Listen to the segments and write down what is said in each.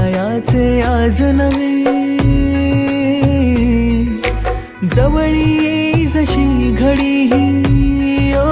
गणरायाचे आज नवे जवळी ये जशी घडी ही ओ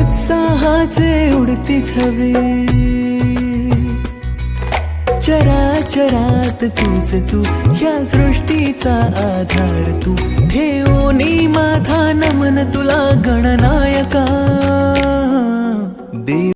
उत्साहाचे उडती थवे. चराचरात तूच तू या सृष्टीचा आधार तू. ठेवणी माझा नमन तुला गणना